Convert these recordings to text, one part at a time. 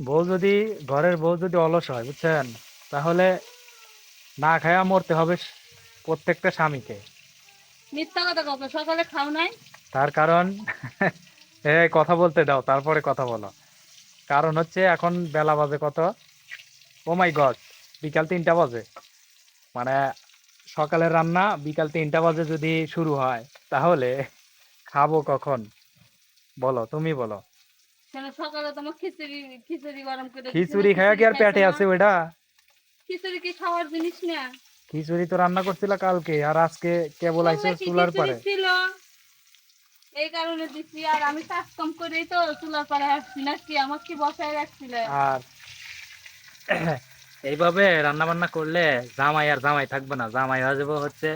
বউ যদি ঘরের বউ যদি অলস হয় বুঝছেন? তাহলে না খায়া মরতে হবে প্রত্যেকটা স্বামীকে। মিথ্যা কথা সকালে খাও নাই? তার কারণ এ কথা বলতে দাও তারপরে কথা বলো। কারণ হচ্ছে এখন বেলা বাজে কত? ও মাই গড বিকাল তিনটা বাজে। মানে সকালের রান্না বিকাল তিনটা বাজে যদি শুরু হয় তাহলে খাব কখন? বলো তুমি বলো। সকালে তোমার খিচুড়ি খিচুড়ি গরম করে খিচুড়ি খায়া কি আর পেটে আছে খিচুড়ি কি খাওয়ার জিনিস না। খিচুড়ি তো রান্না করছিল কালকে আর আজকে কেবল চুলার খিচুড়ি পরে ছিল? এই কারণে দিচ্ছি আর আমি কাজ কম করেই তো চুলার পারে আসছি নাকি? আমার কি বসায় রাখছিলে? আর এইভাবে রান্না বান্না করলে জামাই আর জামাই থাকবে না। জামাই হয়ে যাব হচ্ছে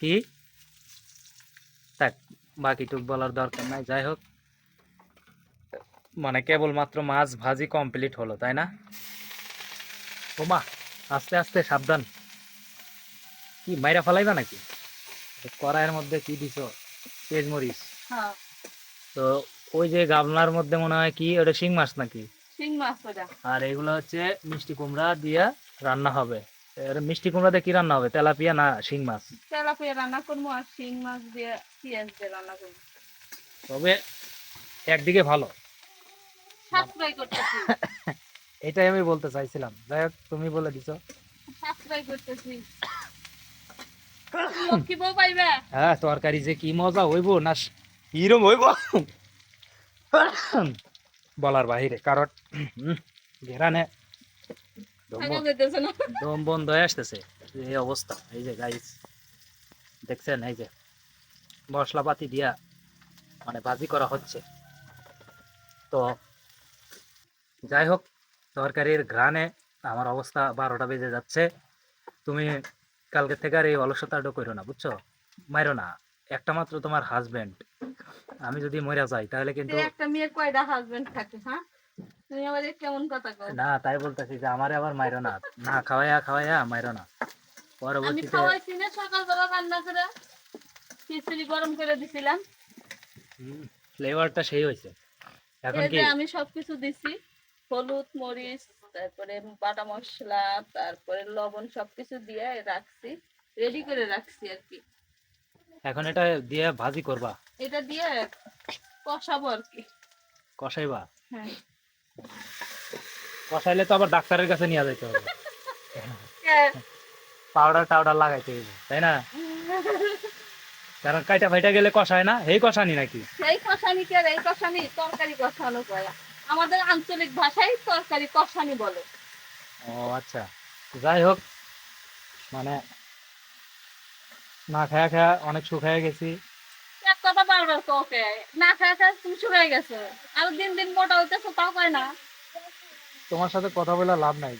কি? থাক বাকিটুক বলার দরকার নাই। যাই হোক। মানে কেবলমাত্র মাছ ভাজি কমপ্লিট হলো তাই না? ওমা আস্তে আস্তে সাবধান। কি মাইরা ফেলাইবা নাকি? কড়াইয়ের মধ্যে কি দিছো? পেঁয়াজ মরিচ হ্যাঁ। তো ওই যে গামলার মধ্যে মনে হয় কি ওটা শিং মাছ নাকি? আর এগুলো হচ্ছে মিষ্টি কুমড়া দিয়ে রান্না হবে। এর মিষ্টি কুমড়া দিয়ে কি রান্না হবে? তেলাপিয়া না শিং মাছ? তেলাপিয়া রান্না করব আর শিং মাছ দিয়ে পেঁয়াজ দিয়ে রান্না করব। তবে একদিকে ভালো। সাশ্রয় করতেছি। এটাই আমি বলতে চাইছিলাম। যাই হোক তুমি বলে দিছো। সাশ্রয় করতেছি। লক্ষ্মী বউ পাইবে? হ্যাঁ তরকারি যে কি মজা হইব না কিরম হইব? বলার বাহিরে কারণ ঘেরানে দম বন্ধ- দম বন্ধ হয়ে আসতেছে। এই অবস্থা। এই যে গাইস দেখছেন এই যে মশলাপাতি দিয়া মানে ভাজি করা হচ্ছে। তো যাই হোক তরকারির ঘ্রাণে আমার অবস্থা বারোটা বেজে যাচ্ছে। তুমি কালকে থেকে আর এই অলসতাটা করো না বুঝছ? মাইরো না। একটা মাত্র তোমার হাজবেন্ড আমি যদি মরে যাই তাহলে কিন্তু একটা মেয়ের কয়টা হাজবেন্ড থাকে হ্যাঁ? তুমি আবার কেমন কথা কও? না তাই বলতেছি যে আমারে আবার মাইরো না। না খাওয়াইয়া খাওয়াইয়া মাইরো না। আমি পরবর্তীতে খাওয়াইছি না সকালবেলা রান্না করে খিচুড়ি গরম করে দিছিলাম। ফ্লেভারটা সেই হয়েছে এখন কি? আমি সবকিছু দিছি। হলুদ মরিচ তারপরে বাটা মশলা তারপরে লবণ সবকিছু দিয়ে রাখছি রেডি করে রাখছি আর কি। এখন এটা দিয়ে ভাজি করবা? এটা দিয়ে কষাবো আর কি। কষাইবা? হ্যাঁ। কষাইলে তো আবার ডাক্তারের কাছে নিয়ে যেতে হবে। হ্যাঁ। পাউডার টাউডার লাগাইতে হইবে তাই না? কারণ কাইটা ফাইটা গেলে কষায় না এই কষানি নাকি? সেই কষানি কে এই কষানি তরকারি কষানো কয়। আমাদের আঞ্চলিক ভাষায় তরকারি কষানি বলে। ও আচ্ছা। যাই হোক মানে না খায়া খায়া অনেক শুকায় গেছি। এক কথা বারবার ওকে না খায়া খায় তুমি শুকাই গেছো। আর দিন দিন মোটা হইতেছো তাও কয় না। তোমার সাথে কথা বলে লাভ নাই।